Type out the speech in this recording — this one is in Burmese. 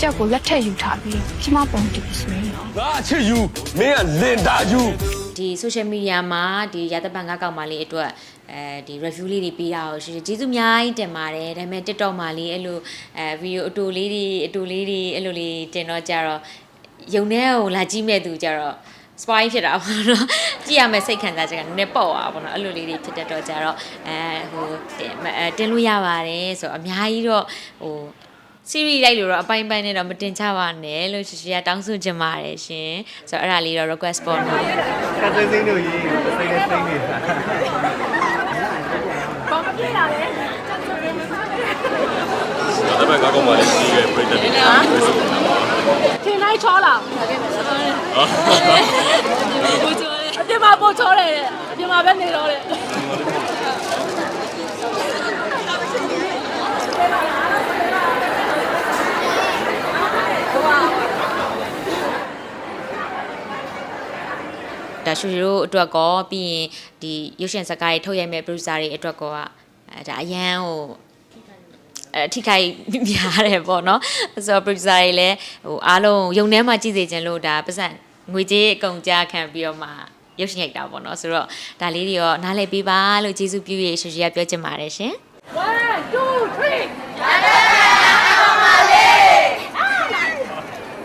ကြောက်ကိုလက်ထက်ယူထားပြီးကျမပုံတည်ဆိုရင်တော့ငါအချစ်ယူမင်းကလင်တာယူဒီ social media မှာဒီရသပန်ကကောင်မလေးအတွက်အဲဒီ review လေးတွေပေးတာကိုရှိတယ်ကျေးဇူးအများကြီးတင်ပါတယ်ဒါပေမဲ့ TikTok မှာလေးအဲ့လိုအဲ video အတူလေးတွေအတူလေးတွေအဲ့လိုလေးတင်တော့ကြတော့ယုံတဲ့ကိုလာကြည့်မဲ့သူကြတော့ spoil ဖြစ်တာပေါ့နော်ကြည့်ရမယ့်စိတ်ခံစားချက်ကနည်းနည်းပေါ့သွားပါပေါ့နော်အဲ့လိုလေးတွေဖြစ်တတ်တော့ကြတော့အဲဟိုတင်အဲတင်လို့ရပါတယ်ဆိုတော့အများကြီးတော့ဟို series လိုက်လို့တော့အပိုင်းပိုင်းနဲ့တော့မတင်ချပါနဲ့လို့ရှိရှိကတောင်းဆိုချင်ပါတယ်ရှင်ဆိုတော့အဲ့ဒါလေးတော့ request ပေါ့နော်ကတ်သိန်းတို့ရေးစိတ်နဲ့စိတ်နေတာဒါပေမဲ့ငါကောင်မလေးကြီးရဲ့ပြိတ္တတွေပြေဆုံးတာပါထင်လိုက်ချောလာအပြင်မှာပို့ချောတယ်အပြင်မှာပဲနေတော့တယ် ဒါရှူရီတို့အတွက်ကောပြီးရင်ဒီရုပ်ရှင်ဇာတ်ကားတွေထုတ်ရိုက်မဲ့ producer တွေအတွက်ကောကအဲဒါအရန်ဟိုအထိခိုက်များတယ်ပေါ့နော်ဆိုတော့ producer တွေလည်းဟိုအားလုံးယုံထဲမှာကြည့်စေချင်လို့ဒါပတ်စံငွေကြေးအကုန်ကြားခံပြီးတော့မှရုပ်ရှင်ရိုက်တာပေါ့နော်ဆိုတော့ဒါလေးတွေရောနားလည်ပေးပါလို့ကျေးဇူးပြုရရှူရီကပြောချင်ပါတယ်ရှင်1 2 3